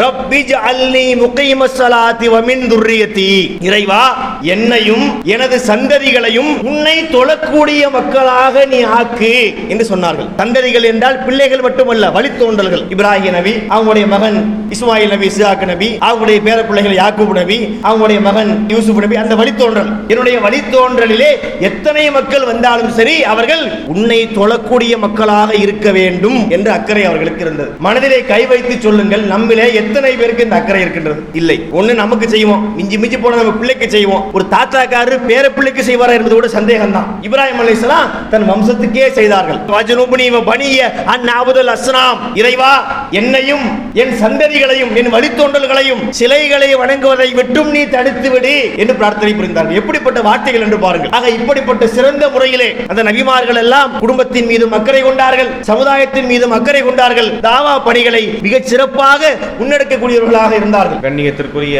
ரப்பி ஜஅல்னி முகீமஸ் ஸலாத்தி வ மின் துர்ரியத்தி. இறைவா என்னையும் எனது சந்ததிகளையும் உன்னை தொழக்கூடிய மக்களாக நீ ஆக்கு என்று சொன்னார்கள். சந்ததிகள் என்றால் பிள்ளைகள் மட்டுமல்ல வழித்தோன்றல்கள். இப்ராஹிம் நபி அவங்களுடைய மகன் இஸ்மாயில் நபி இஸ்ஹாக் நபி அவங்களுடைய பேர பிள்ளைகள் யாக்கூப் நபி அவங்களுடைய மகன் யூசுப் நபி அந்த வழித்தோன்றல். என்னுடைய வழித்தோன்றலிலே எத்தனை மக்கள் வந்தாலும் சரி அவர்கள் உன்னை தொழக்கூடிய மக்களாக இருக்க வேண்டும் என்று அக்கறை அவர்களுக்கு இருந்தது. மனதிலே கை வைத்து சொல்லுங்கள் நம்மிலே எத்தனை பேருக்கு இந்த அக்கறை இருக்கின்றது? இல்லை. ஒண்ணு நமக்கு செய்வோம் மிஞ்சி மிஞ்சி போன நம்ம பிள்ளைக்கு செய்வோம். ஒரு தாத்தாக்காரரு பேரப்பிள்ளைக்கு செய்வாரா என்பது கூட சந்தேகம் தான் இப்ராஹிம் அலிஸ்லாம் தன் வம்சத்துக்கே செய்தார்கள். வஜ்னுப்னி பனிய அன் அபுதுல் அஸ்னாம். இறைவா என்னையும் என் சந்ததிகளையும் என் வழித்தோன்றல்களையும் சிலைகளை வணங்குவதை விட்டும் நீ தடுத்து விடு என்று பிரார்த்தனை புரிந்தார்கள். எப்படிப்பட்ட வார்த்தைகள் என்று பாருங்கள். ஆக இப்படிப்பட்ட சிறந்த முறையிலே அந்த நபிமார்கள் எல்லாம் குடும்பத்தின் மீதும் அக்கறை கொண்டார்கள். சமுதாயத்தின் மீதும் அக்கறை கொண்டார்கள். தாவா பணிகளை மிகச் சிறப்பாக முன்னெடுக்கக்கூடியவர்களாக இருந்தார்கள். கண்ணியத்திற்குரிய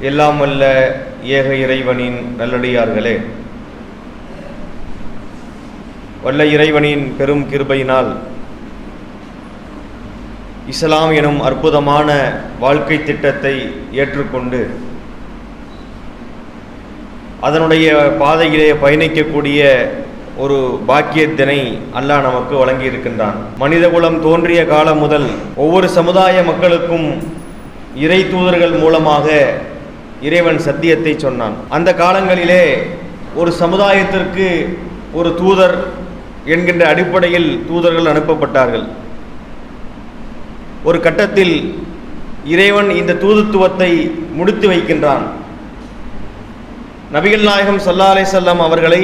எல்லாம் வல்ல ஏக இறைவனின் நல்லடியார்களே. வல்ல இறைவனின் பெரும் கிருபையினால் இஸ்லாம் எனும் அற்புதமான வாழ்க்கை திட்டத்தை ஏற்றுக்கொண்டு அதனுடைய பாதையிலே பயணிக்கக்கூடிய ஒரு பாக்கியத்தினை அல்லாஹ் நமக்கு வழங்கி இருக்கின்றான் மனிதகுலம் தோன்றிய காலம் முதல் ஒவ்வொரு சமுதாய மக்களுக்கும் இறை தூதர்கள் மூலமாக இறைவன் சத்தியத்தை சொன்னான். அந்த காலங்களிலே ஒரு சமுதாயத்திற்கு ஒரு தூதர் என்கின்ற அடிப்படையில் தூதர்கள் அனுப்பப்பட்டார்கள். ஒரு கட்டத்தில் இறைவன் இந்த தூதுத்துவத்தை முடித்து வைக்கின்றான். நபிகள் நாயகம் சல்லா அலைசல்லாம் அவர்களை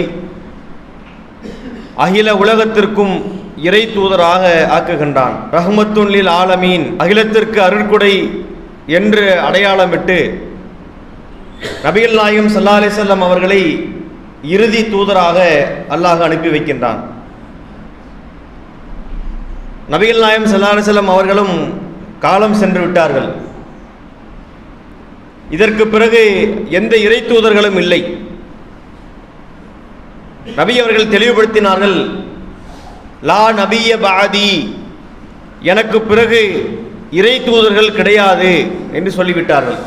அகில உலகத்திற்கும் இறை தூதராக ஆக்குகின்றான். ரஹ்மத்துன்லில் ஆலமீன் அகிலத்திற்கு அருள்குடை என்று அடையாளமிட்டு நபிகள் நாயகம் சல்லா அலிசல்லாம் அவர்களை இறுதி தூதராக அல்லாஹ் அனுப்பி வைக்கின்றான். நபிகள் நாயகம் சல்லா அலிசல்லாம் அவர்களும் காலம் சென்று விட்டார்கள். இதற்கு பிறகு எந்த இறை தூதர்களும் இல்லை. நபி அவர்கள் தெளிவுபடுத்தினார்கள் லா நபிய பாதி எனக்கு பிறகு இறை தூதர்கள் கிடையாது என்று சொல்லிவிட்டார்கள்.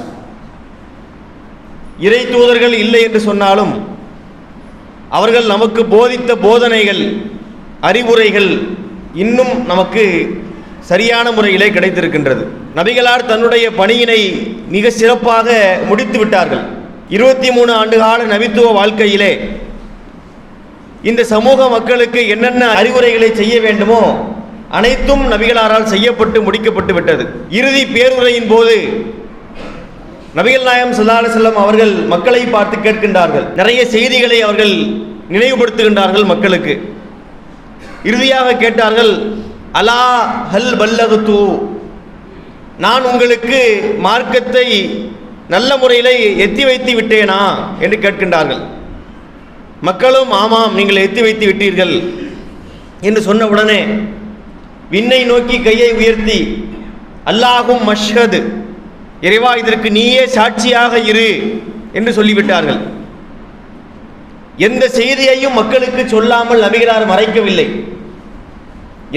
இறை தூதர்கள் இல்லை என்று சொன்னாலும் அவர்கள் நமக்கு போதித்த போதனைகள் அறிவுரைகள் இன்னும் நமக்கு சரியான முறையிலே கிடைத்திருக்கின்றது. நபிகளார் தன்னுடைய பணியினை மிக சிறப்பாக முடித்து விட்டார்கள். இருபத்தி மூணு ஆண்டுகால நபித்துவ வாழ்க்கையிலே இந்த சமூக மக்களுக்கு என்னென்ன அறிவுரைகளை செய்ய வேண்டுமோ அனைத்தும் நபிகளாரால் செய்யப்பட்டு முடிக்கப்பட்டு விட்டது. இறுதி பேருரையின் போது நபிகள் நாயம் சல்லாஹ் செல்லம் அவர்கள் மக்களை பார்த்து கேட்கின்றார்கள். நிறைய செய்திகளை அவர்கள் நினைவுபடுத்துகின்றார்கள் மக்களுக்கு. இறுதியாக கேட்டார்கள் அலா ஹல் பல்லகுத்து? நான் உங்களுக்கு மார்க்கத்தை நல்ல முறையில் எத்தி வைத்து விட்டேனா? என்று கேட்கின்றார்கள். மக்களும் ஆமாம் நீங்கள் எத்தி வைத்து விட்டீர்கள். என்று சொன்ன உடனே விண்ணை நோக்கி கையை உயர்த்தி அல்லாஹும் மஷ்ஹது. இறைவா இதற்கு நீயே சாட்சியாக இரு என்று சொல்லிவிட்டார்கள். எந்த செய்தியையும் மக்களுக்கு சொல்லாமல் நபிகளார் மறைக்கவில்லை.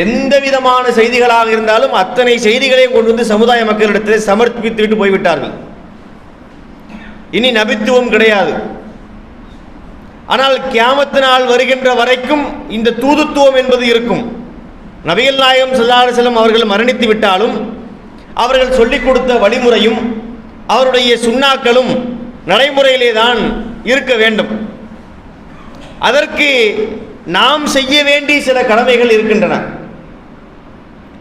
எந்த விதமான செய்திகளாக இருந்தாலும் அத்தனை செய்திகளையும் கொண்டு வந்து சமுதாய மக்களிடத்தில் சமர்ப்பித்து விட்டு போய்விட்டார்கள். இனி நபித்துவம் கிடையாது. ஆனால் கியாமத்து நாள் வருகின்ற வரைக்கும் இந்த தூதுத்துவம் என்பது இருக்கும். நபிகள் நாயகம் சல்லாஹ் செல்லம் அவர்கள் மரணித்து விட்டாலும் அவர்கள் சொல்லிக் கொடுத்த வழிமுறையும் அவருடைய சுண்ணாக்களும் நடைமுறையிலே தான் இருக்க வேண்டும். அதற்கு நாம் செய்ய வேண்டிய சில கடமைகள் இருக்கின்றன.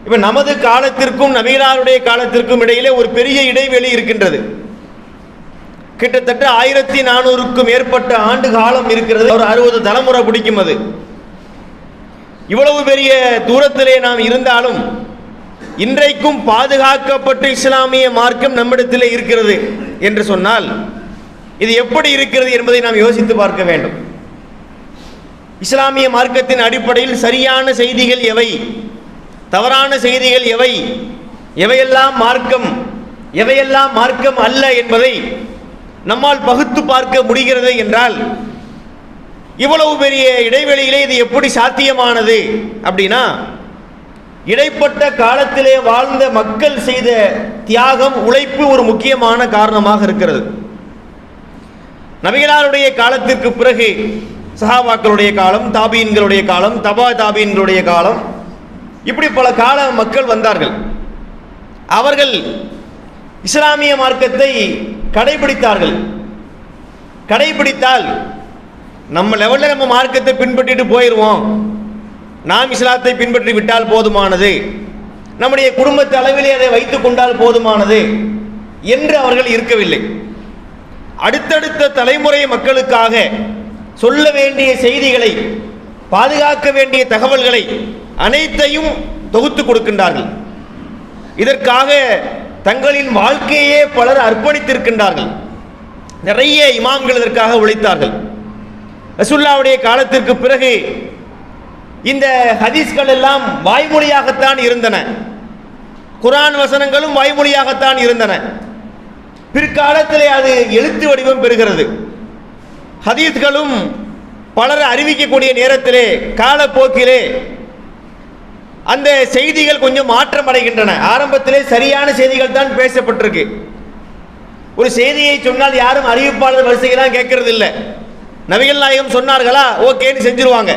இப்போ நமது காலத்திற்கும் நவீனாருடைய காலத்திற்கும் இடையிலே ஒரு பெரிய இடைவெளி இருக்கின்றது. கிட்டத்தட்ட ஆயிரத்தி நானூறுக்கும் மேற்பட்ட ஆண்டு காலம் இருக்கிறது. ஒரு அறுபது தலைமுறை பிடிக்கும் அது. இவ்வளவு பெரிய தூரத்திலே நாம் இருந்தாலும் இன்றைக்கும் பாதுகாக்கப்பட்ட இஸ்லாமிய மார்க்கம் நம்மிடத்தில் இருக்கிறது என்று சொன்னால் இது எப்படி இருக்கிறது என்பதை நாம் யோசித்து பார்க்க வேண்டும். இஸ்லாமிய மார்க்கத்தின் அடிப்படையில் சரியான செய்திகள் எவை? தவறான செய்திகள் எவை? எவையெல்லாம் மார்க்கம் எவையெல்லாம் மார்க்கம் அல்ல என்பதை நம்மால் பகுத்து பார்க்க முடிகிறது என்றால் இவ்வளவு பெரிய இடைவெளியிலே இது எப்படி சாத்தியமானது அப்படின்னா இடைப்பட்ட காலத்திலே வாழ்ந்த மக்கள் செய்த தியாகம் உழைப்பு ஒரு முக்கியமான காரணமாக இருக்கிறது. நபிகளாருடைய காலத்திற்கு பிறகு சஹாபாக்களுடைய காலம் தாபீன்களுடைய காலம் தபா தாபீன்களுடைய காலம் இப்படி பல கால மக்கள் வந்தார்கள். அவர்கள் இஸ்லாமிய மார்க்கத்தை கடைபிடித்தார்கள். கடைபிடித்தால் நம்ம லெவலில் நம்ம மார்க்கத்தை பின்பற்றிட்டு போயிடுவோம் நாம் இஸ்லாத்தை பின்பற்றி விட்டால் போதுமானது. நம்முடைய குடும்ப தலைவிலே அதை வைத்துக் கொண்டால் போதுமானது என்று அவர்கள் இருக்கவில்லை. அடுத்தடுத்த தலைமுறை மக்களுக்காக சொல்ல வேண்டிய செய்திகளை பாதுகாக்க வேண்டிய தகவல்களை அனைத்தையும் தொகுத்து கொடுக்கின்றார்கள். இதற்காக தங்களின் வாழ்க்கையே பலர் அர்ப்பணித்திருக்கின்றார்கள். நிறைய இமாம்கள் இதற்காக உழைத்தார்கள். ரசுல்லாவுடைய காலத்திற்கு பிறகு இந்த ஹதீஸ்கள் எல்லாம் வாய்மொழியாகத்தான் இருந்தன. குரான் வசனங்களும் வாய்மொழியாகத்தான் இருந்தன. பிற்காலத்தில் அது எழுத்து வடிவம் பெறுகிறது. ஹதீஸ்களும் பலர் அறிவிக்கக்கூடிய நேரத்திலே காலப்போக்கிலே அந்த செய்திகள் கொஞ்சம் மாற்றம் அடைகின்றன ஆரம்பத்திலே சரியான செய்திகள் தான் பேசப்பட்டிருக்கு. ஒரு செய்தியை சொன்னால் யாரும் அறிவிப்பாளர் வரிசையெல்லாம் கேட்கறது இல்லை நபிகள் நாயகம் சொன்னார்களா? ஓகேன்னு செஞ்சிருவாங்க.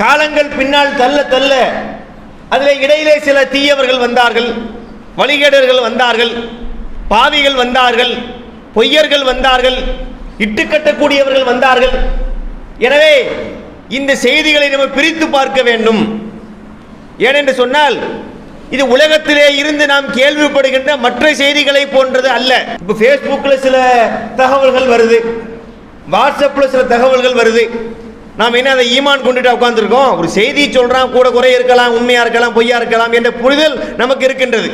காலங்கள் பின்னால் தள்ள தள்ள அதில் இடையிலே சில தீயவர்கள் வந்தார்கள் வழிகேடர்கள் வந்தார்கள் பாவிகள் வந்தார்கள் பொய்யர்கள் வந்தார்கள் இட்டுக்கட்டக்கூடியவர்கள் வந்தார்கள். எனவே இந்த செய்திகளை நம்ம பிரித்து பார்க்க வேண்டும். ஏனென்று சொன்னால் இது உலகத்திலே இருந்து நாம் கேள்விப்படுகின்ற மற்ற செய்திகளை போன்றது அல்ல. இப்போ ஃபேஸ்புக்கில் சில தகவல்கள் வருது. வாட்ஸ்அப்பில் சில தகவல்கள் வருது. நாம் என்ன அதை ஈமான் கொண்டுட்டு உட்காந்துருக்கோம் ஒரு செய்தி சொல்கிறான் கூட குறை இருக்கலாம் உண்மையாக இருக்கலாம் பொய்யா இருக்கலாம் என்ற புரிதல் நமக்கு இருக்கின்றது.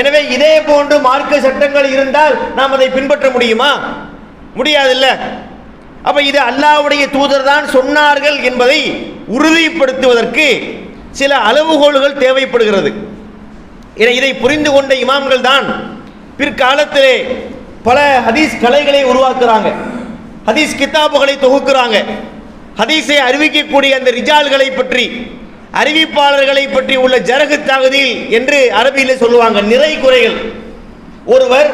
எனவே இதே போன்று மார்க்க சட்டங்கள் இருந்தால் நாம் அதை பின்பற்ற முடியுமா? முடியாதில்ல. அப்போ இது அல்லாவுடைய தூதர் தான் சொன்னார்கள் என்பதை உறுதிப்படுத்துவதற்கு சில அளவுகோல்கள் தேவைப்படுகிறது. என இதை புரிந்து கொண்ட இமாம்கள் தான் பிற்காலத்திலே பல ஹதீஸ் கலைகளை உருவாக்குறாங்க. ஹதீஸ் கித்தாபுகளை தொகுக்கிறாங்க. ஹதீஸை அறிவிக்கக்கூடிய அந்த ரிஜால்களை பற்றி அறிவிப்பாளர்களை பற்றி உள்ள ஜரகு தகுதியில் என்று அரபியில் சொல்லுவாங்க நிறை குறைகள். ஒருவர்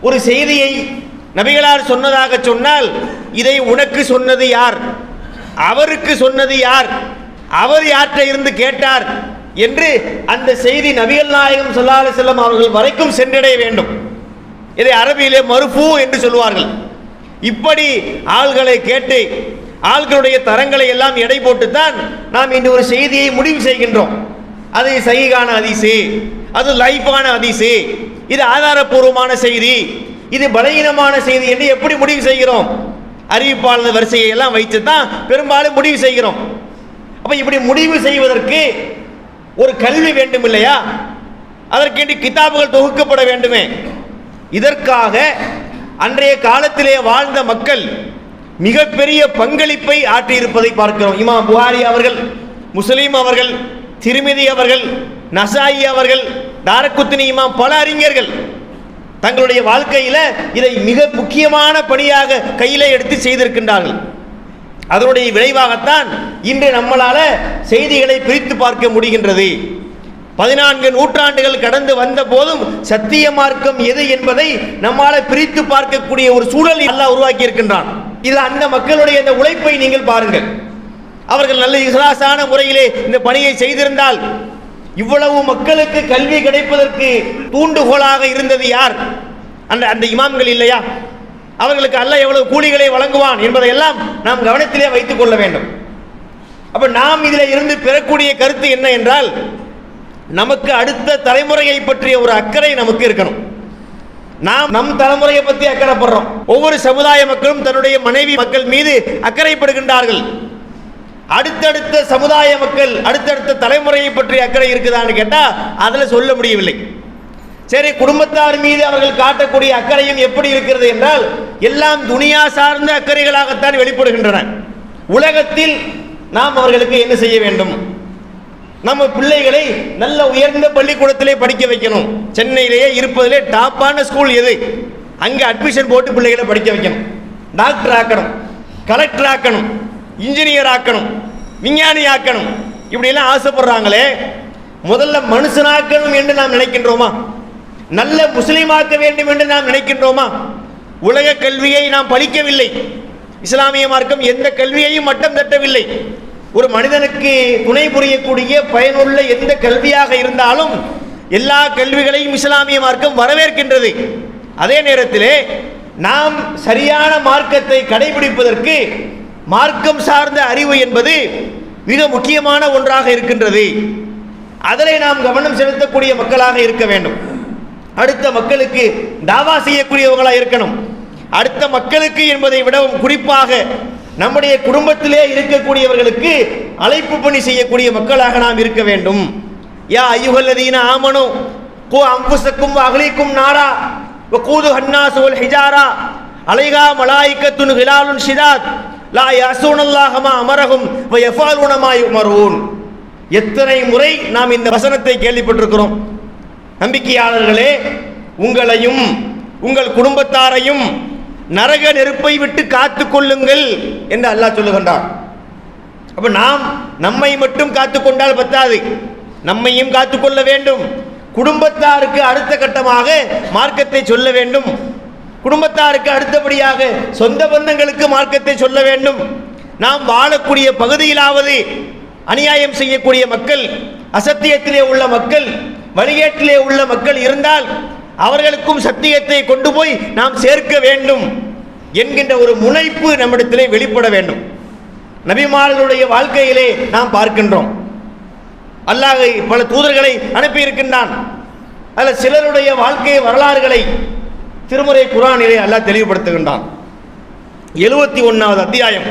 ஒரு செய்தியை நபிகளார் சொன்னதாக சொன்னால் இதை உனக்கு சொன்னது யார்? அவருக்கு சொன்னது யார்? அவர் யார்கிட்ட இருந்து கேட்டார்? என்று அந்த செய்தி நபிகள் நாயகம் சொல்லாலே செல்லம் அவர்கள் வரைக்கும் சென்றடைய வேண்டும். இதை அரபியிலே மறுப்பு என்று சொல்வார்கள் இப்படி ஆள்களை கேட்டு ஆள்களுடைய தரங்களை எல்லாம் எடை போட்டுத்தான் நாம் இன்று ஒரு செய்தியை முடிவு செய்கின்றோம். அது சகிகான அதிசு அது லைஃபான அதிசு இது ஆதாரப்பூர்வமான செய்தி இது பலகீனமான செய்தி என்று எப்படி முடிவு செய்கிறோம்? அறிவிப்பாளர் வரிசையை எல்லாம் வைத்து தான் பெரும்பாலும் முடிவு செய்கிறோம். அப்ப இப்படி முடிவு செய்வதற்கு ஒரு கல்வி வேண்டும் இல்லையா அதற்கேண்டி கிதாபுகள் தொகுக்கப்பட வேண்டுமே. இதற்காக அன்றைய காலத்திலே வாழ்ந்த மக்கள் மிகப்பெரிய பங்களிப்பை ஆற்றியிருப்பதை பார்க்கிறோம். இமாம் புகாரி அவர்கள் முஸ்லீம் அவர்கள் திருமிதி அவர்கள் நசாயி அவர்கள் தாரக்குத்தினி இமாம் பல அறிஞர்கள் தங்களுடைய வாழ்க்கையில் இதை மிக முக்கியமான பணியாக கையில் எடுத்து செய்திருக்கின்றார்கள். அதனுடைய விளைவாகத்தான் இன்று நம்மளால் செய்திகளை பிரித்து பார்க்க முடிகின்றது. பதினான்கு நூற்றாண்டுகள் கடந்து வந்த போதும் சத்திய மார்க்கம் எது என்பதை நம்மால் பிரித்து பார்க்கக்கூடிய ஒரு சூழல் எல்லாம் உருவாக்கி இருக்கின்றான் இது அந்த மக்களுடைய இந்த உழைப்பை நீங்கள் பாருங்கள். அவர்கள் நல்ல இஸ்லாசான முறையிலே இந்த பணியை செய்திருந்தால் இவ்வளவு மக்களுக்கு கல்வி கிடைப்பதற்கு தூண்டுகோலாக இருந்தது யார்? அந்த அந்த இமாம்கள் இல்லையா? அவர்களுக்கு அல்ல எவ்வளவு கூலிகளை வழங்குவான் என்பதையெல்லாம் நாம் கவனத்திலே வைத்துக் கொள்ள வேண்டும். அப்ப நாம் இதில் இருந்து பெறக்கூடிய கருத்து என்ன என்றால் நமக்கு அடுத்த தலைமுறையை பற்றிய ஒரு அக்கறை நமக்கு இருக்கணும். நாம் நம் தலைமுறையை பற்றி அக்கறைப்படுறோம். ஒவ்வொரு சமுதாய மக்களும் தன்னுடைய மனைவி மக்கள் மீது அக்கறைப்படுகின்றார்கள். அடுத்தடுத்த சமுதாய மக்கள் அடுத்தடுத்த தலைமுறையை பற்றி அக்கறை இருக்குதான்னு கேட்டா அதுல சொல்ல முடியவில்லை. சரி குடும்பத்தார் மீது அவர்கள் காட்டக்கூடிய அக்கறையும் எப்படி இருக்கிறது என்றால் எல்லாம் துனியா சார்ந்த அக்கறைகளாகத்தான் வெளிப்படுகின்றன. உலகத்தில் நாம் அவர்களுக்கு என்ன செய்ய வேண்டும்? நம்ம பிள்ளைகளை நல்ல உயர்ந்த பள்ளிக்கூடத்திலே படிக்க வைக்கணும். சென்னையிலேயே இருப்பதிலே டாப்பான ஸ்கூல் எது? அங்கே அட்மிஷன் போட்டு பிள்ளைகளை படிக்க வைக்கணும். டாக்டர் ஆக்கணும். கலெக்டர் ஆக்கணும். இன்ஜினியர் ஆக்கணும். விஞ்ஞானி ஆக்கணும். இப்படியெல்லாம் ஆசைப்படுறாங்களே. முதல்ல மனுஷனாக்கணும் என்று நாம் நினைக்கின்றோமா? நல்ல முஸ்லீமாக்க வேண்டும் என்று நாம் நினைக்கின்றோமா? உலக கல்வியை நாம் பழிக்கவில்லை இஸ்லாமிய மார்க்கம் எந்த கல்வியையும் மட்டம் தட்டவில்லை. ஒரு மனிதனுக்கு துணை புரியக்கூடிய பயனுள்ள எந்த கல்வியாக இருந்தாலும் எல்லா கல்விகளையும் இஸ்லாமிய மார்க்கம் வரவேற்கின்றது. அதே நேரத்திலே நாம் சரியான மார்க்கத்தை கடைபிடிப்பதற்கு மார்க்கம் சார்ந்த அறிவு என்பது மிக முக்கியமான ஒன்றாக இருக்கின்றது. அதனை நாம் கவனம் செலுத்தக்கூடிய மக்களாக இருக்க வேண்டும். அடுத்த மக்களுக்கு தாவா செய்யக்கூடியவர்களாக இருக்கணும். அடுத்த மக்களுக்கு என்பதை விடவும் குறிப்பாக நம்முடைய குடும்பத்திலே இருக்கக்கூடியவர்களுக்கு அழைப்பு பணி செய்யக்கூடிய மக்களாக நாம் இருக்க வேண்டும். யா ஐயுகல்லதீன ஆமனு கோ அம்புசக்கும் அகலிக்கும் நாரா கூது ஹன்னா வல் ஹிஜாரா அலைகா மலாய்க்கத்துன் ஹிலாலுன் ஷிதாத் லா யசூனல்லாஹமா அமரகும் அமரஹும் வ எத்தனை முறை நாம் இந்த வசனத்தை கேள்விப்பட்டிருக்கிறோம். நம்பிக்கையாளர்களே உங்களையும் உங்கள் குடும்பத்தாரையும் நரக நெருப்பை விட்டு காத்து கொள்ளுங்கள் என்று அல்லாஹ் சொல்லுகின்றான். அப்ப நாம் நம்மை மட்டும் காத்துக்கொண்டால் பத்தாது. நம்மையும் காத்துக்கொள்ள வேண்டும். குடும்பத்தாருக்கு அடுத்த கட்டமாக மார்க்கத்தை சொல்ல வேண்டும். குடும்பத்தாருக்கு அடுத்தபடியாக சொந்த பந்தங்களுக்கு மார்க்கத்தை சொல்ல வேண்டும். நாம் வாழக்கூடிய பகுதியிலாவது அநியாயம் செய்யக்கூடிய மக்கள் அசத்தியத்திலே உள்ள மக்கள் வழிகேட்டிலே உள்ள மக்கள் இருந்தால் அவர்களுக்கும் சத்தியத்தை கொண்டு போய் நாம் சேர்க்க வேண்டும். என்கின்ற ஒரு முனைப்பு நம்மிடத்திலே வெளிப்பட வேண்டும். நபிமார்களுடைய வாழ்க்கையிலே நாம் பார்க்கின்றோம். அல்லாஹ் பல தூதர்களை அனுப்பி இருக்கின்றான் அதில் சிலருடைய வாழ்க்கை வரலாறுகளை திருமுறை குரானிலே அல்லாஹ் தெளிவுபடுத்துகின்றான். எழுபத்தி ஒன்றாவது அத்தியாயம்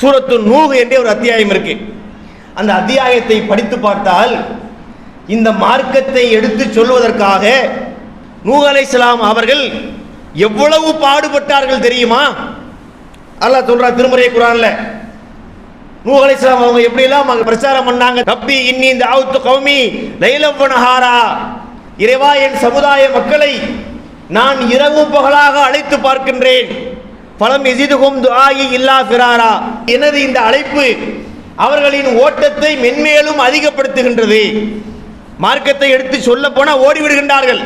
சூரத்து நூகு என்றே ஒரு அத்தியாயம் இருக்கு. அந்த அத்தியாயத்தை படித்து பார்த்தால் இந்த மார்க்கத்தை எடுத்து சொல்வதற்காக நூகலை அலைஹிஸ்ஸலாம் அவர்கள் எவ்வளவு பாடுபட்டார்கள் தெரியுமா? அல்லா சொல்றா திருமுறை குரான்ல. நூஹ் அலைஹிஸ்ஸலாம் அவங்க எப்படியெல்லாம் அங்க பிரச்சாரம் பண்ணாங்க? தப்பி இன்னி இந்த ஆவுத்து கௌமி லைலவனஹாரா இறைவா என் சமுதாய மக்களை நான் இரவு பகலாக அழைத்து பார்க்கின்றேன். பலம் எசிதுகும் துஆயி இல்லா ஃபிராரா. எனது இந்த அழைப்பு அவர்களின் ஓட்டத்தை மென்மேலும் அதிகப்படுத்துகின்றது. மார்க்கத்தை எடுத்து சொல்ல போனால் ஓடிவிடுகின்றார்கள்.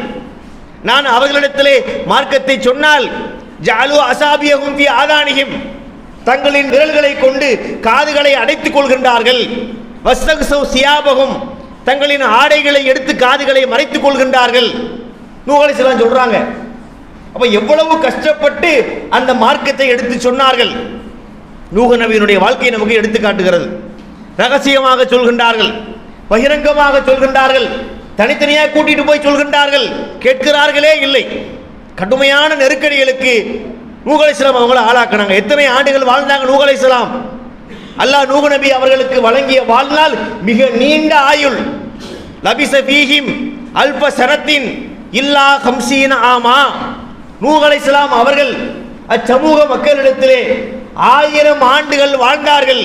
நான் அவர்களிடத்திலே மார்க்கத்தை சொன்னால் ஜாலு அசாபியகும் ஆதானியும் தங்களின் விரல்களை கொண்டு காதுகளை அடைத்துக் கொள்கின்றார்கள். சியாபகம் தங்களின் ஆடைகளை எடுத்து காதுகளை மறைத்துக் கொள்கின்றார்கள். நூகலை சிலாம் சொல்றாங்க. அப்ப எவ்வளவு கஷ்டப்பட்டு அந்த மார்க்கத்தை எடுத்து சொன்னார்கள்? நூக நபியினுடைய வாழ்க்கையை நமக்கு எடுத்து காட்டுகிறது. ரகசியமாக சொல்கின்றார்கள். பகிரங்கமாக சொல்கின்றார்கள். தனித்தனியாக கூட்டிட்டு போய் சொல்கின்றார்கள். கேட்கிறார்களே இல்லை. கடுமையான நெருக்கடிகளுக்கு நூகலைஸ்லாம் அவங்கள ஆளாக்குனாங்க. எத்தனை ஆண்டுகள் வாழ்ந்தாங்க நூகலைஸ்லாம் அல்லாஹ் நூக நபி அவர்களுக்கு வழங்கிய வாழ்நாள் மிக நீண்ட ஆயுள். லபிச பீஹிம் அல்ப சரத்தின் இல்லா ஹம்சீன ஆமா. நூகலைஸ்லாம் அவர்கள் அச்சமூக மக்களிடத்திலே ஆயிரம் ஆண்டுகள் வாழ்ந்தார்கள்.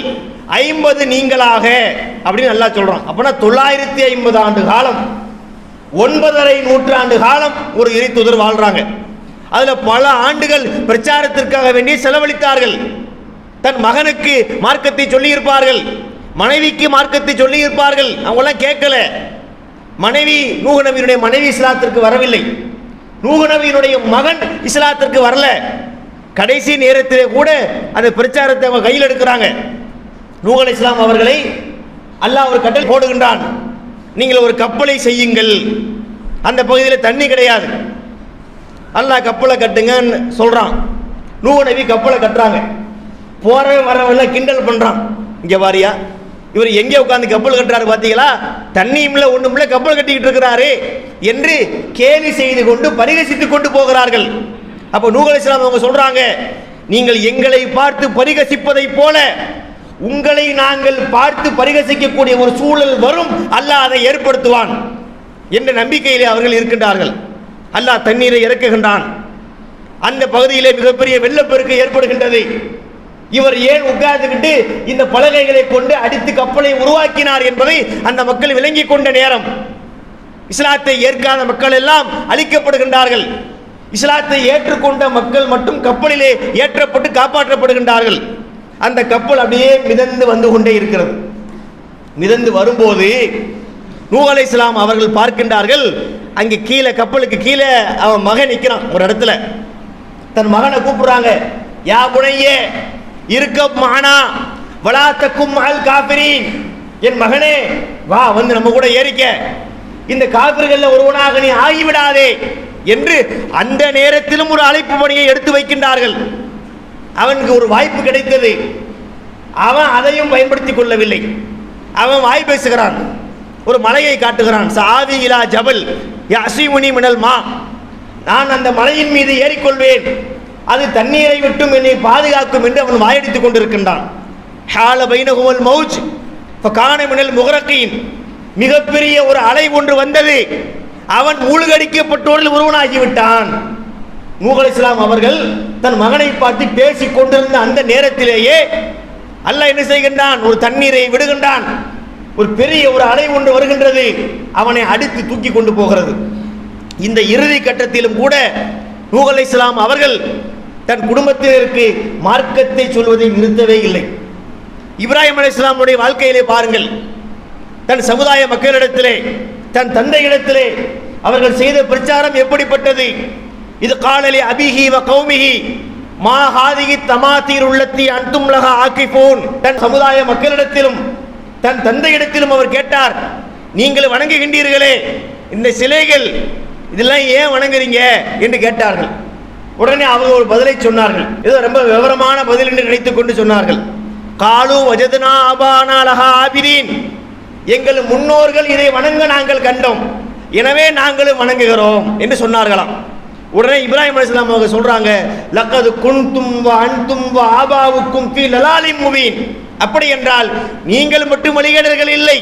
ஐம்பது நீங்களாக அப்படின்னு நல்லா சொல்கிறோம் அப்படின்னா தொள்ளாயிரத்தி ஐம்பது ஆண்டு காலம். ஒன்பதரை நூற்றாண்டு காலம் ஒரு இறைத்துதர் வாழ்றாங்க. அதில் பல ஆண்டுகள் பிரச்சாரத்திற்காக வேண்டி செலவழித்தார்கள். தன் மகனுக்கு மார்க்கத்தை சொல்லியிருப்பார்கள். மனைவிக்கு மார்க்கத்தை சொல்லியிருப்பார்கள். அவங்களாம் கேட்கல. மனைவி நூகநவியினுடைய மனைவி இஸ்லாத்திற்கு வரவில்லை. நூகநவியினுடைய மகன் இஸ்லாத்திற்கு வரல. கடைசி நேரத்திலே கூட அந்த பிரச்சாரத்தை அவங்க கையில் எடுக்கிறாங்க. நூகல் இஸ்லாம் அவர்களை அல்லாஹ் ஒரு கட்டல் போடுகின்றான். நீங்கள் ஒரு கப்பலை செய்யுங்கள். அந்த பகுதியில் தண்ணி கிடையாது. அல்லாஹ் கப்பலை கட்டுங்கன்னு சொல்கிறான் நூ நபி கப்பலை கட்டுறாங்க. போகிறவன் வரவெல்லாம் கிண்டல் பண்ணுறான் இங்கே வாரியா? இவர் எங்கே உட்காந்து கப்பல் கட்டுறாரு பார்த்தீங்களா தண்ணியும் இல்லை இல்லை கப்பல் கட்டிக்கிட்டு இருக்கிறாரு என்று கேலி செய்து கொண்டு பரிகசித்து கொண்டு போகிறார்கள். அப்போ நூகல் இஸ்லாம் அவங்க சொல்கிறாங்க நீங்கள் எங்களை பார்த்து பரிகசிப்பதைப் போல உங்களை நாங்கள் பார்த்து பரிகசிக்கக்கூடிய ஒரு சூழல் வரும். அல்லாஹ் அதை ஏற்படுத்துவான் என்ற நம்பிக்கையிலே அவர்கள் இருக்கின்றார்கள். அல்லாஹ் தண்ணீரை இறக்குகின்றான். அந்த பகுதியிலே மிகப்பெரிய வெள்ளப்பெருக்கு ஏற்படுகின்றது. இவர் ஏன் உட்கார்ந்துக்கிட்டு இந்த பலகைகளை கொண்டு அடித்து கப்பலை உருவாக்கினார் என்பதை அந்த மக்கள் விளங்கிக் கொண்ட நேரம். இஸ்லாத்தை ஏற்காத மக்கள் எல்லாம் அழிக்கப்படுகின்றார்கள். இஸ்லாத்தை ஏற்றுக்கொண்ட மக்கள் மட்டும் கப்பலிலே ஏற்றப்பட்டு காப்பாற்றப்படுகின்றார்கள். அந்த கப்பல் அப்படியே மிதந்து வந்து கொண்டே இருக்கிறது. மிதந்து வரும்போது ரூஹலை இஸ்லாம் அவர்கள் பார்க்கின்றார்கள். அங்கே கீழே கப்பலுக்கு கீழே அவன் மகன் நிற்கிறான் ஒரு இடத்துல. தன் மகனை கூப்பிடுறாங்க யா புனையே இருக்க மானா வளாத்தக்கும் மகள் காப்பிரி என் மகனே வா வந்து நம்ம கூட ஏறிக்க. இந்த காபிர்கள்ல ஒருவனாக நீ ஆகிவிடாதே என்று அந்த நேரத்திலும் ஒரு அழைப்பு பணியை எடுத்து வைக்கின்றார்கள். அவனுக்கு ஒரு வாய்ப்பு கிடைத்தது. அவன் அதையும் பயன்படுத்தி கொள்ளவில்லை. அவன் வாய் பேசுகிறான். ஒரு மலையை காட்டுகிறான். சாதி இலா ஜபல் அசிமுனி மினல் மா. நான் அந்த மலையின் மீது ஏறிக்கொள்வேன். அது தண்ணீரை விட்டும் என்னை பாதுகாக்கும் என்று அவன் வாயடித்துக் கொண்டிருக்கின்றான். ஹால பைனகுமல் மௌஜ். காண மினல் முகரக்கின் மிகப்பெரிய ஒரு அலை ஒன்று வந்தது. அவன் மூழ்கடிக்கப்பட்டோரில் ஒருவனாகிவிட்டான் மூகல் இஸ்லாம் அவர்கள் தன் மகனை பார்த்து பேசிக் கொண்டிருந்த அந்த நேரத்திலேயே அல்ல என்ன செய்கின்றான்? ஒரு தண்ணீரை விடுகின்றான். ஒரு பெரிய ஒரு அலை ஒன்று வருகின்றது. அவனை அடித்து தூக்கி கொண்டு போகிறது. இந்த இறுதி கட்டத்திலும் கூட நூகல் இஸ்லாம் அவர்கள் தன் குடும்பத்தினருக்கு மார்க்கத்தை சொல்வதை நிறுத்தவே இல்லை. இப்ராஹிம் அலி இஸ்லாமுடைய வாழ்க்கையிலே பாருங்கள். தன் சமுதாய மக்களிடத்திலே தன் தந்தையிடத்திலே அவர்கள் செய்த பிரச்சாரம் எப்படிப்பட்டது? இது காலலி அபிஹி வ கௌமிஹி. மா ஹாதிகி தமாத்தீர் உள்ளத்தி அன்தும் லக ஆக்கிபோன் தன் சமுதாய மக்களிடத்திலும் தன் தந்தையிடத்திலும் அவர் கேட்டார் நீங்கள் வணங்குகின்றீர்களே இந்த சிலைகள் இதெல்லாம் ஏன் வணங்குறீங்க? என்று கேட்டார்கள். உடனே அவங்க ஒரு பதிலை சொன்னார்கள். இது ரொம்ப விவரமான பதில் என்று நினைத்துக் கொண்டு சொன்னார்கள். காலு வஜதுனா அபானா லஹா ஆபிரீன் எங்கள் முன்னோர்கள் இதை வணங்க நாங்கள் கண்டோம். எனவே நாங்களும் வணங்குகிறோம் என்று சொன்னார்களாம். உடனே இப்ராஹிம் அலிஸ்லாம் அவங்க சொல்றாங்க லக்கது குன்தும் அன்தும் ஆபாவுக்கும் பி லலாலி முவீன் அப்படி என்றால் நீங்கள் மட்டும் வழிகேடர்கள் இல்லை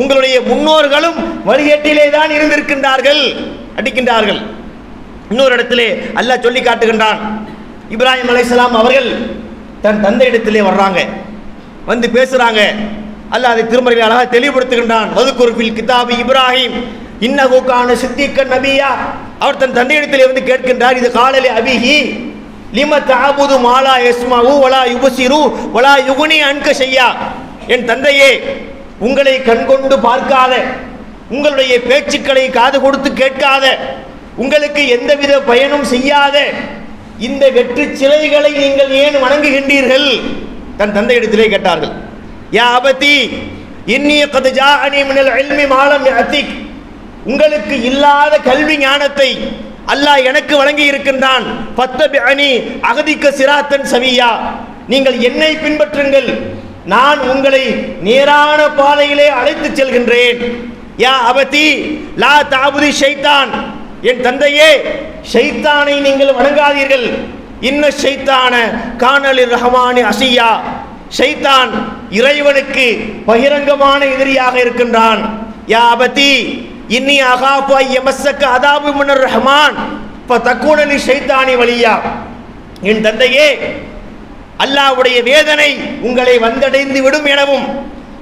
உங்களுடைய முன்னோர்களும் வழிகேட்டிலே தான் இருந்திருக்கின்றார்கள் அடிக்கின்றார்கள். இன்னொரு இடத்திலே அல்லாஹ் சொல்லி காட்டுகின்றான் இப்ராஹிம் அலைசலாம் அவர்கள் தன் தந்தை இடத்திலே வர்றாங்க வந்து பேசுறாங்க. அல்லாஹ் அதை திருமறையில் அழகாக தெளிவுபடுத்துகின்றான். வதுக்குருப்பில் கிதாபி இப்ராஹிம் இன்னகுக்கான சித்திக்க நபியா. அவர் தன் தந்தையிடத்திலே வந்து கேட்கின்றார் இது காலலே அபிஹி லிம தாபுது மாலா எஸ்மாவு வலா யுபசிரு வலா யுகுனி அன்க செய்யா என் தந்தையே உங்களை கண்கொண்டு பார்க்காத உங்களுடைய பேச்சுக்களை காது கொடுத்து கேட்காத உங்களுக்கு எந்தவித பயனும் செய்யாத இந்த வெற்றி சிலைகளை நீங்கள் ஏன் வணங்குகின்றீர்கள்? தன் தந்தையிடத்திலே கேட்டார்கள். யா அபதி இன்னிய கது அணி மினல் இல்மி மாலம் அத்திக் உங்களுக்கு இல்லாத கல்வி ஞானத்தை அல்லாஹ் எனக்கு வழங்கி இருக்கின்றான் பத்தபி அணி அகதிக்க சிராத்தன் சவியா. நீங்கள் என்னை பின்பற்றுங்கள். நான் உங்களை நேரான பாதையிலே அழைத்துச் செல்கின்றேன். யா அபதி லா தாபுதி ஷைத்தான். என் தந்தையே ஷைத்தானை நீங்கள் வணங்காதீர்கள். இன்ன ஷைத்தான காணலி ரஹமானி அசியா. ஷைத்தான் இறைவனுக்கு பகிரங்கமான எதிரியாக இருக்கின்றான். யா அபதி இன்னி அகாபா எமசக்க அதாபு மன்னர் ரஹ்மான். இப்போ தக்கூனலி ஷைத்தானி வழியா. என் தந்தையே அல்லாஹ்வுடைய வேதனை உங்களை வந்தடைந்து விடும் எனவும்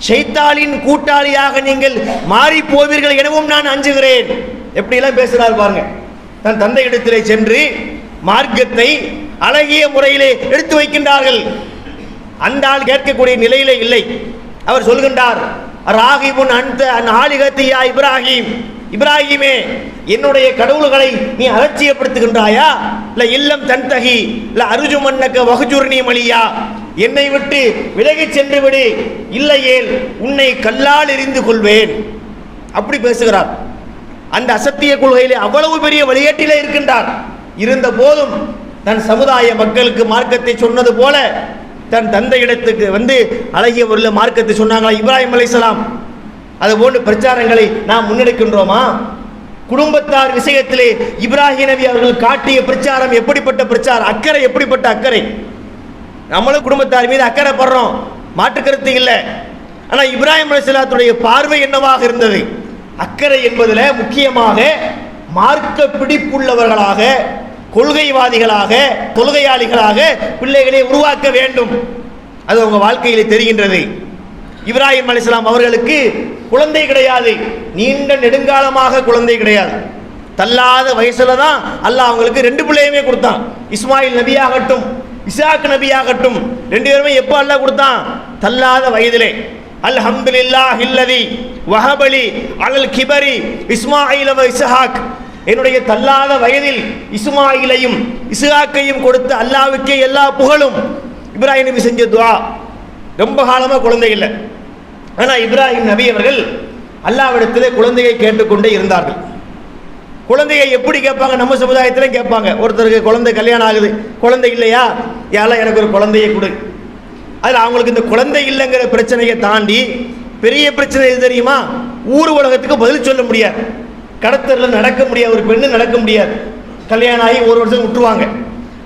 ஷைத்தாலின் கூட்டாளியாக நீங்கள் மாறி போவீர்கள் எனவும் நான் அஞ்சுகிறேன். எப்படியெல்லாம் பேசுகிறார் பாருங்க. தன் தந்தையிடத்திலே சென்று மார்க்கத்தை அழகிய முறையிலே எடுத்து வைக்கின்றார்கள். அந்த ஆள் கேட்கக்கூடிய நிலையிலே இல்லை. அவர் சொல்கின்றார் ராகிபுன் அந்த நாளிகத்தியா இப்ராஹிம். இப்ராஹிமே என்னுடைய கடவுள்களை நீ அலட்சியப்படுத்துகின்றாயா? இல்ல இல்லம் தன்தகி இல்ல அருஜுமன்னக்க வகுஜுர்ணி மலியா? என்னை விட்டு விலகிச் சென்று விடு இல்லையேல் உன்னை கல்லால் எறிந்து கொள்வேன். அப்படி பேசுகிறார். அந்த அசத்திய கொள்கையிலே அவ்வளவு பெரிய வழிகேட்டிலே இருக்கின்றார். இருந்த போதும் தன் சமுதாய மக்களுக்கு மார்க்கத்தை சொன்னது போல தன் தந்தை இடத்துக்கு வந்து அழகிய ஒரு மார்க்கத்தை சொன்னாங்களா? இப்ராஹிம் அதை போன்று பிரச்சாரங்களை நாம் முன்னெடுக்கின்றோமா? குடும்பத்தார் விஷயத்திலே இப்ராஹிம் நபி அவர்கள் காட்டிய பிரச்சாரம் எப்படிப்பட்ட பிரச்சாரம்? அக்கறை எப்படிப்பட்ட அக்கறை? நம்மளும் குடும்பத்தார் மீது அக்கறை படுறோம். மாற்றுக்கருத்து இல்லை. ஆனால் இப்ராஹிம் அலைஹிஸ்ஸலாத்துடைய பார்வை என்னவாக இருந்தது? அக்கறை என்பதில் முக்கியமாக மார்க்க பிடிப்புள்ளவர்களாக கொள்கைவாதிகளாக கொள்கையாளிகளாக பிள்ளைகளை உருவாக்க வேண்டும். அது அவங்க வாழ்க்கையில் தெரிகின்றது. இப்ராஹிம் அலிஸ்லாம் அவர்களுக்கு குழந்தை கிடையாது. நீண்ட நெடுங்காலமாக குழந்தை கிடையாது. தள்ளாத வயசுல தான் அல்லாஹ் அவங்களுக்கு ரெண்டு பிள்ளையுமே கொடுத்தான். இஸ்மாயில் நபியாகட்டும் இசாக் நபியாகட்டும் ரெண்டு பேருமே எப்போ அல்லாஹ் கொடுத்தான்? தள்ளாத வயதிலே. அல்ஹம்துலில்லாஹ் இல்லதி வஹபலி அலல் கிபரி இஸ்மாயில் இஸ்ஹாக். என்னுடைய தள்ளாத வயதில் இசுமாயிலையும் இசுகாக்கையும் கொடுத்த அல்லாவுக்கே எல்லா புகழும் இப்ராஹிம் நபி செஞ்ச துவா. ரொம்ப காலமாக குழந்தை இல்லை. ஆனால் இப்ராஹிம் நபி அவர்கள் அல்லாவிடத்திலே குழந்தையை கேட்டுக்கொண்டே இருந்தார்கள். குழந்தையை எப்படி கேட்பாங்க? நம்ம சமுதாயத்திலையும் கேட்பாங்க. ஒருத்தருக்கு குழந்தை கல்யாணம் ஆகுது. குழந்தை இல்லையா? யாரெல்லாம் எனக்கு ஒரு குழந்தையை கொடு. அதில் அவங்களுக்கு இந்த குழந்தை இல்லைங்கிற பிரச்சனையை தாண்டி பெரிய பிரச்சனை எது தெரியுமா? ஊர் உலகத்துக்கு பதில் சொல்ல முடியாது. கடத்தரில் நடக்க முடியாது ஒரு பெண்ணு நடக்க முடியாது. கல்யாணம் ஆகி ஒரு வருஷம் விட்டுருவாங்க.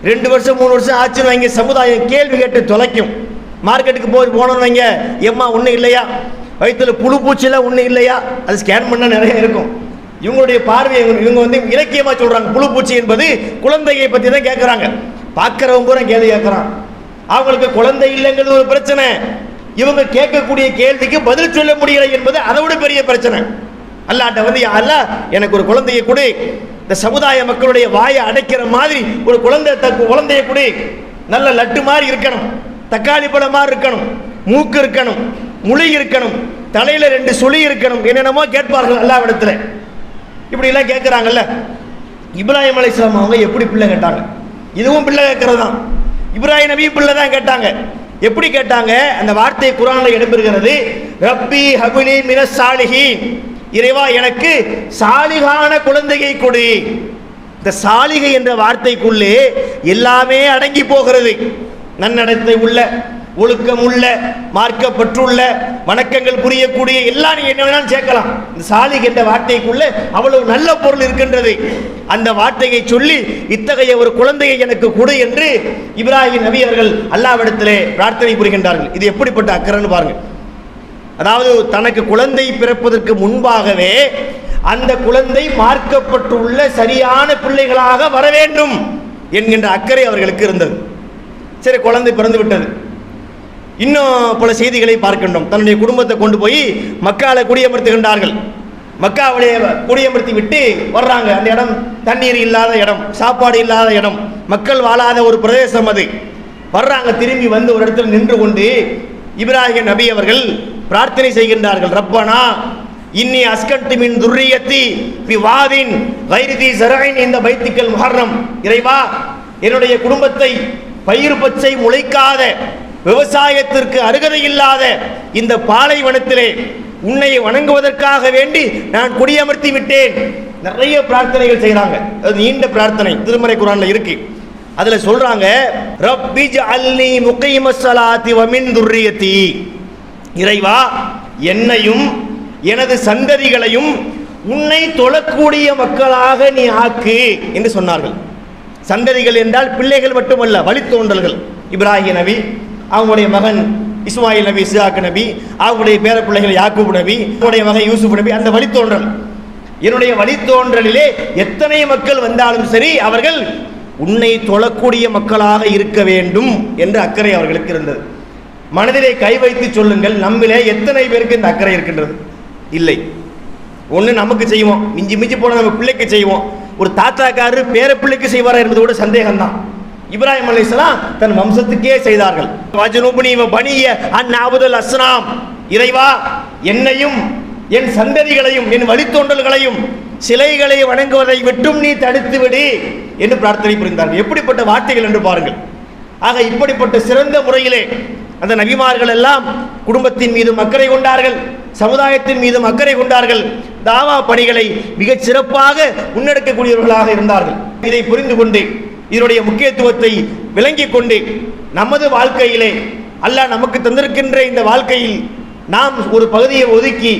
ரெண்டு வருஷம் மூணு வருஷம் ஆச்சுன்னு வைங்க சமுதாயம் கேள்வி கேட்டு தொலைக்கும். மார்க்கெட்டுக்கு போய் போனோம்னு வைங்க எம்மா ஒன்றும் இல்லையா? வயிற்றுல புழு பூச்சிலாம் ஒன்றும் இல்லையா? அது ஸ்கேன் பண்ணால் நிறைய இருக்கும். இவங்களுடைய பார்வை இவங்க- இவங்க வந்து இலக்கியமாக சொல்கிறாங்க புழு பூச்சி என்பது குழந்தையை பற்றி தான் கேட்குறாங்க பார்க்குறவங்க பூரா கேள்வி கேட்குறான் அவங்களுக்கு குழந்தை இல்லைங்கிறது ஒரு பிரச்சனை. இவங்க கேட்கக்கூடிய கேள்விக்கு பதில் சொல்ல முடியலை என்பது அதை விட பெரிய பிரச்சனை. அல்லாட்ட வந்து "யா எனக்கு ஒரு குழந்தையை கொடு. இந்த சமுதாய மக்களுடைய வாயை அடைக்கிற மாதிரி ஒரு குழந்தை தக்கு குழந்தையை கொடு. நல்ல லட்டு மாதிரி இருக்கணும். தக்காளி பழம் மாதிரி இருக்கணும். மூக்கு இருக்கணும். முளி இருக்கணும். தலையில் ரெண்டு சுழி இருக்கணும். என்னென்னமோ கேட்பார்கள் எல்லா இடத்துல இப்படிலாம் கேட்குறாங்கல்ல. இப்ராஹிம் அலைஹிஸ்ஸலாம் அவங்க எப்படி பிள்ளை கேட்டாங்க? இதுவும் பிள்ளை கேட்கறது தான். இப்ராஹிம் நபி பிள்ளை தான் கேட்டாங்க. எப்படி கேட்டாங்க? அந்த வார்த்தை குரானில் இடம்பெறுகிறது ரப்பி ஹபுலி மினசாலிஹி இறைவா எனக்கு சாலிகான குழந்தையை கொடு. இந்த சாலிகை என்ற வார்த்தைக்குள்ளே எல்லாமே அடங்கி போகிறது. நன்னடத்தை உள்ள ஒழுக்கம் உள்ள மார்க்கப்பற்றுள்ள வணக்கங்கள் புரியக்கூடிய எல்லாம் நீ என்ன வேணாலும் சேர்க்கலாம். இந்த சாலிக் என்ற வார்த்தைக்குள்ள அவ்வளவு நல்ல பொருள் இருக்கின்றது. அந்த வார்த்தையை சொல்லி இத்தகைய ஒரு குழந்தையை எனக்கு கொடு என்று இப்ராஹிம் நபி அவர்கள் அல்லாவிடத்திலே பிரார்த்தனை புரிகின்றார்கள். இது எப்படிப்பட்ட அக்கறைன்னு பாருங்கள். அதாவது தனக்கு குழந்தை பிறப்பதற்கு முன்பாகவே அந்த குழந்தை மார்க்கப்பட்டுள்ள சரியான பிள்ளைகளாக வர வேண்டும் என்கின்ற அக்கறை அவர்களுக்கு இருந்தது. சரி குழந்தை பிறந்து விட்டது. இன்னும் பல செய்திகளை பார்க்கின்றோம். தன்னுடைய குடும்பத்தை கொண்டு போய் மக்கால குடியமர்த்துகின்றார்கள். மக்காவிலே குடியமர்த்தி விட்டு வர்றாங்க. அந்த இடம் தண்ணீர் இல்லாத இடம் சாப்பாடு இல்லாத இடம் மக்கள் வாழாத ஒரு பிரதேசம் அது. வர்றாங்க திரும்பி வந்து ஒரு இடத்துல நின்று கொண்டு இப்ராஹிம் நபி அவர்கள் பிரார்த்தனை செய்கின்றார்கள். ரப்பனா இன்னி அஸ்கண்டு மின் துர்ரியத்தி பி வாதின் வைரிதி சரகைன் இந்த பைத்திக்கல் முஹர்ரம். இறைவா என்னுடைய குடும்பத்தை பயிர் பச்சை முளைக்காத விவசாயத்திற்கு அருகதை இல்லாத இந்த பாலைவனத்திலே உன்னை வணங்குவதற்காக வேண்டி நான் குடியமர்த்தி விட்டேன். நிறைய பிரார்த்தனைகள் செய்கிறாங்க அது நீண்ட பிரார்த்தனை. திருமறை குரான்ல இருக்கு. அதுல சொல்றாங்க ரப்பி ஜஅல்னி முகீமஸ் ஸலாத்தி வ துர்ரியத்தி. இறைவா என்னையும் எனது சந்ததிகளையும் உன்னை தொழக்கூடிய மக்களாக நீ ஆக்கு என்று சொன்னார்கள். சந்ததிகள் என்றால் பிள்ளைகள் மட்டுமல்ல வழித்தோன்றல்கள். இப்ராஹிம் நபி அவங்களுடைய மகன் இஸ்மாயில் நபி இசாக்கு நபி அவங்களுடைய பேர பிள்ளைகள் யாக்கூப் நபி அவங்களுடைய மகன் யூசுப் நபி அந்த வழித்தோன்றல். என்னுடைய வழித்தோன்றலிலே எத்தனை மக்கள் வந்தாலும் சரி அவர்கள் உன்னை தொழக்கூடிய மக்களாக இருக்க வேண்டும் என்று அக்கறை அவர்களுக்கு இருந்தது. மனதிலே கை வைத்து சொல்லுங்கள் நம்மிலே எத்தனை பேருக்கு இந்த அக்கறை இருக்கின்றது? இல்லை. ஒன்று நமக்கு செய்வோம் மிஞ்சி மிஞ்சி போன நம்ம பிள்ளைக்கு செய்வோம். ஒரு தாத்தாக்காரரு பேர பிள்ளைக்கு செய்வாரா என்பது கூட சந்தேகம்தான். இப்ராஹிம் அலிஸ்லாம் தன் வம்சத்துக்கே செய்தார்கள். வஜனுபுனி வ அந்நாபுதல் அஸ்னாம். இறைவா என்னையும் என் சந்ததிகளையும் என் வழித்தோன்றல்களையும் சிலைகளை வணங்குவதை விட்டும் நீ தடுத்து விடு என்று பிரார்த்தனை புரிந்தார்கள். எப்படிப்பட்ட வார்த்தைகள் என்று பாருங்கள். ஆக இப்படிப்பட்ட சிறந்த முறையிலே அந்த நபிமார்கள் எல்லாம் குடும்பத்தின் மீதும் அக்கறை கொண்டார்கள் சமுதாயத்தின் மீதும் அக்கறை கொண்டார்கள். தாவா பணிகளை மிகச் சிறப்பாக முன்னெடுக்கக்கூடியவர்களாக இருந்தார்கள். இதை புரிந்து கொண்டு இதனுடைய முக்கியத்துவத்தை விளங்கிக் கொண்டு நமது வாழ்க்கையிலே அல்லாஹ் நமக்கு தந்திருக்கின்ற இந்த வாழ்க்கையில் நாம் ஒரு பகுதியை ஒதுக்கி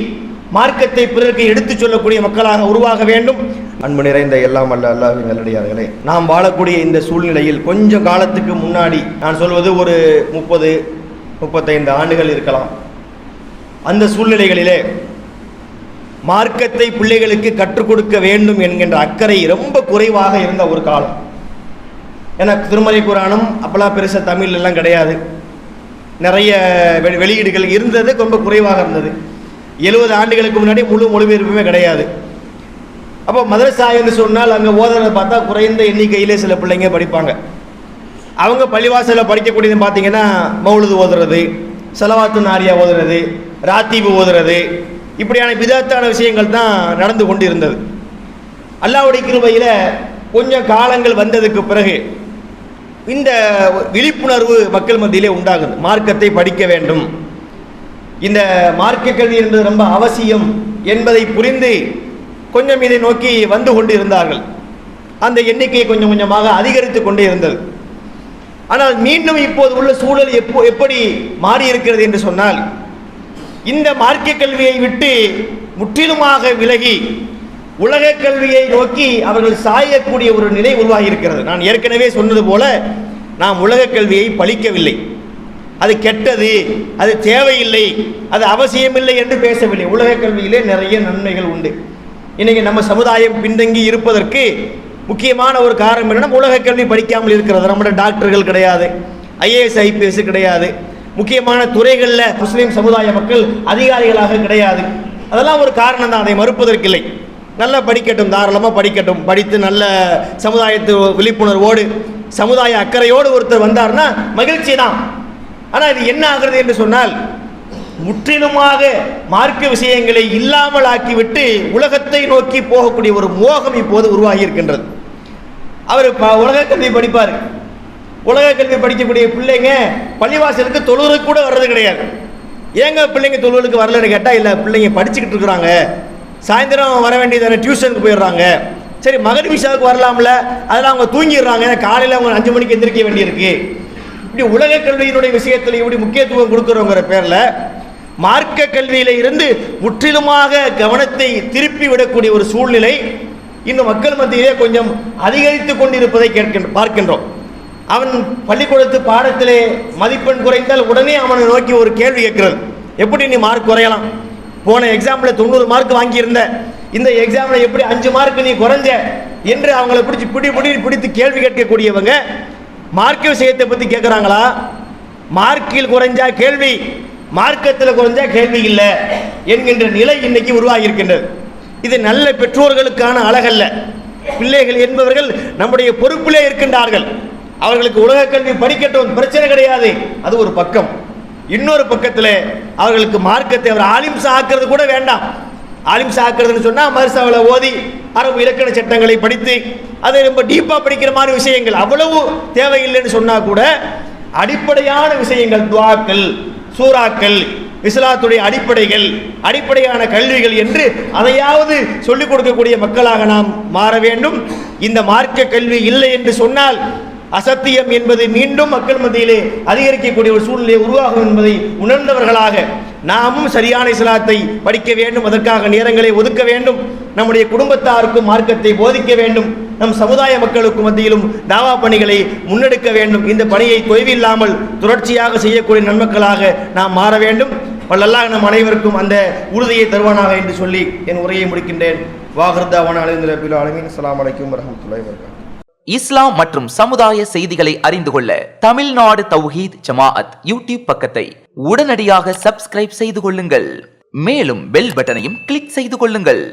மார்க்கத்தை பிறருக்கு எடுத்துச் சொல்லக்கூடிய மக்களாக உருவாக வேண்டும். அன்பு நிறைந்த எல்லாம் அல்ல அல்லாஹ்வின் நல்லடியார்களே நாம் வாழக்கூடிய இந்த சூழ்நிலையில் கொஞ்சம் காலத்துக்கு முன்னாடி நான் சொல்வது ஒரு முப்பது முப்பத்தைந்து ஆண்டுகள் இருக்கலாம். அந்த சூழ்நிலைகளிலே மார்க்கத்தை பிள்ளைகளுக்கு கற்றுக் கொடுக்க வேண்டும் என்கின்ற அக்கறை ரொம்ப குறைவாக இருந்த ஒரு காலம். ஏன்னா திருமலை புராணம் அப்பெல்லாம் பெருசாக தமிழ் எல்லாம் கிடையாது. நிறைய வெ- வெளியீடுகள் இருந்தது ரொம்ப குறைவாக இருந்தது. எழுபது ஆண்டுகளுக்கு முன்னாடி முழு மொழிபெயர்ப்புமே கிடையாது. அப்போ மதரசா என்று சொன்னால் அங்கே ஓதுறதை பார்த்தா குறைந்த எண்ணிக்கையிலே சில பிள்ளைங்க படிப்பாங்க. அவங்க பள்ளிவாசலில் படிக்கக்கூடியதுன்னு பார்த்தீங்கன்னா மௌலுது ஓதுறது செலவாத்து நாரியா ஓதுறது ராத்தீபு ஓதுறது இப்படியான விதத்தான விஷயங்கள் தான் நடந்து கொண்டு இருந்தது அல்லாவுடைய கிருபையில் கொஞ்சம் காலங்கள் வந்ததுக்கு பிறகு இந்த விழிப்புணர்வு மக்கள் மத்தியிலே உண்டாகுது. மார்க்கத்தை படிக்க வேண்டும். இந்த மார்க்க கல்வி என்பது ரொம்ப அவசியம் என்பதை புரிந்து கொஞ்சம் இதை நோக்கி வந்து கொண்டு இருந்தார்கள் அந்த எண்ணிக்கை கொஞ்சம் கொஞ்சமாக அதிகரித்து கொண்டே இருந்தது. ஆனால் மீண்டும் இப்போது உள்ள சூழல் எப்போ எப்படி மாறி இருக்கிறது என்று சொன்னால் இந்த மார்க்க கல்வியை விட்டு முற்றிலுமாக விலகி உலக கல்வியை நோக்கி அவர்கள் சாயக்கூடிய ஒரு நிலை உருவாகி இருக்கிறது நான் ஏற்கனவே சொன்னது போல நாம் உலக கல்வியை பழிக்கவில்லை. அது கெட்டது அது தேவையில்லை அது அவசியமில்லை என்று பேசவில்லை. உலக கல்வியிலே நிறைய நன்மைகள் உண்டு. இன்னைக்கு நம்ம சமுதாயம் பின்தங்கி இருப்பதற்கு முக்கியமான ஒரு காரணம் என்னென்னா உலக கல்வி படிக்காமல் இருக்கிறது. நம்மளோட டாக்டர்கள் கிடையாது ஐஏஎஸ் ஐபிஎஸ் கிடையாது. முக்கியமான துறைகளில் முஸ்லீம் சமுதாய மக்கள் அதிகாரிகளாக கிடையாது. அதெல்லாம் ஒரு காரணம் தான். அதை மறுப்பதற்கில்லை. நல்லா படிக்கட்டும் தாராளமாக படிக்கட்டும். படித்து நல்ல சமுதாயத்து விழிப்புணர்வோடு சமுதாய அக்கறையோடு ஒருத்தர் வந்தார்னா மகிழ்ச்சி தான். ஆனால் இது என்ன ஆகிறது என்று சொன்னால் முற்றிலுமாக மார்க்க விஷயங்களை இல்லாமல் ஆக்கிவிட்டு உலகத்தை நோக்கி போகக்கூடிய ஒரு மோகம் இப்போது உருவாகி இருக்கின்றது. அவர் ப- உலக கல்வி படிப்பார். உலக கல்வி படிக்கக்கூடிய பிள்ளைங்க பள்ளிவாசலுக்கு தொழுவுக்கு கூட வர்றது கிடையாது. ஏங்க பிள்ளைங்க தொழுவுக்கு வரலன்னு கேட்டால் இல்லை பிள்ளைங்க படிச்சுக்கிட்டு இருக்கிறாங்க. சாயந்தரம் வர வேண்டியதான டியூஷனுக்கு போயிடுறாங்க சரி மகன் விஷாவுக்கு வரலாம்ல. அதெல்லாம் அவங்க தூங்கிடுறாங்க. காலையில் அவங்க அஞ்சு மணிக்கு எந்திரிக்க வேண்டியிருக்கு. இப்படி உலக கல்வியினுடைய விஷயத்தில் இப்படி முக்கியத்துவம் கொடுக்குறோங்கிற பேரில் மார்க்க கல்வியில இருந்து முற்றிலுமாக கவனத்தை திருப்பி விடக்கூடிய ஒரு சூழ்நிலை இன்னும் மக்கள் மத்தியிலே கொஞ்சம் அதிகரித்து கொண்டிருப்பதை கேட்கின்ற பார்க்கின்றோம். அவன் பள்ளிக்கூடத்து பாடத்திலே மதிப்பெண் குறைந்தால் உடனே அவனை நோக்கி ஒரு கேள்வி கேட்கிறது எப்படி நீ மார்க் குறையலாம்? போன எக்ஸாமில் தொண்ணூறு மார்க் வாங்கியிருந்த. இந்த எக்ஸாமில் எப்படி அஞ்சு மார்க் நீ குறைஞ்ச? என்று அவங்கள பிடிச்சி பிடி பிடி பிடித்து கேள்வி கேட்கக்கூடியவங்க மார்க்க விஷயத்தை பற்றி கேட்குறாங்களா? மார்க்கில் குறைஞ்சா கேள்வி மார்க்கத்தில் குறைஞ்சா கேள்வி இல்லை என்கின்ற நிலை இன்னைக்கு உருவாகி இருக்கின்றது இது நல்ல பெற்றோர்களுக்கான அழகல்ல. பிள்ளைகள் என்பவர்கள் நம்முடைய பொறுப்பிலே இருக்கின்றார்கள். அவர்களுக்கு உலக கல்வி படிக்கட்டும் பிரச்சனை கிடையாது. அது ஒரு பக்கம். இன்னொரு பக்கத்தில் அவர்களுக்கு மார்க்கத்தை அவர் ஆலிம்சா ஆக்குறது கூட வேண்டாம். ஆலிம்சா ஆக்குறதுன்னு சொன்னால் மருசாவில் ஓதி அரபு இலக்கண சட்டங்களை படித்து அதை ரொம்ப டீப்பாக படிக்கிற மாதிரி விஷயங்கள் அவ்வளவு தேவையில்லைன்னு சொன்னால் கூட அடிப்படையான விஷயங்கள் துவாக்கள் சூறாக்கள் இஸ்லாத்துடைய அடிப்படைகள் அடிப்படையான கல்விகள் என்று அதையாவது சொல்லிக் கொடுக்கக்கூடிய மக்களாக நாம் மாற வேண்டும். இந்த மார்க்க கல்வி இல்லை என்று சொன்னால் அசத்தியம் என்பது மீண்டும் மக்கள் மத்தியிலே அதிகரிக்கக்கூடிய ஒரு சூழ்நிலை உருவாகும் என்பதை உணர்ந்தவர்களாக நாமும் சரியான இஸ்லாத்தை படிக்க வேண்டும் அதற்காக நேரங்களை ஒதுக்க வேண்டும். நம்முடைய குடும்பத்தாருக்கும் மார்க்கத்தை போதிக்க வேண்டும். நம் சமுதாய மக்களுக்கு மத்தியிலும் தாவா பணிகளை முன்னெடுக்க வேண்டும். இந்த பணியை தொய்வில்லாமல் தொடர்ச்சியாக செய்யக்கூடிய நன்மக்களாக நாம் மாற வேண்டும். வல்லல்லாஹ் நம் அனைவருக்கும் அந்த உறுதியை தருவானாக என்று சொல்லி என் உரையை முடிக்கின்றேன். வாகர்தாவான அலைந்து ரபில் அலமின் அஸ்ஸலாமு அலைக்கும் வரஹ்மத்துல்லாஹி வரகாத் இஸ்லாம் மற்றும் சமுதாய செய்திகளை அறிந்து கொள்ள தமிழ்நாடு தௌஹீத் ஜமாஅத் யூடியூப் பக்கத்தை உடனடியாக சப்ஸ்கிரைப் செய்து கொள்ளுங்கள். மேலும் பெல் பட்டனையும் கிளிக் செய்து கொள்ளுங்கள்.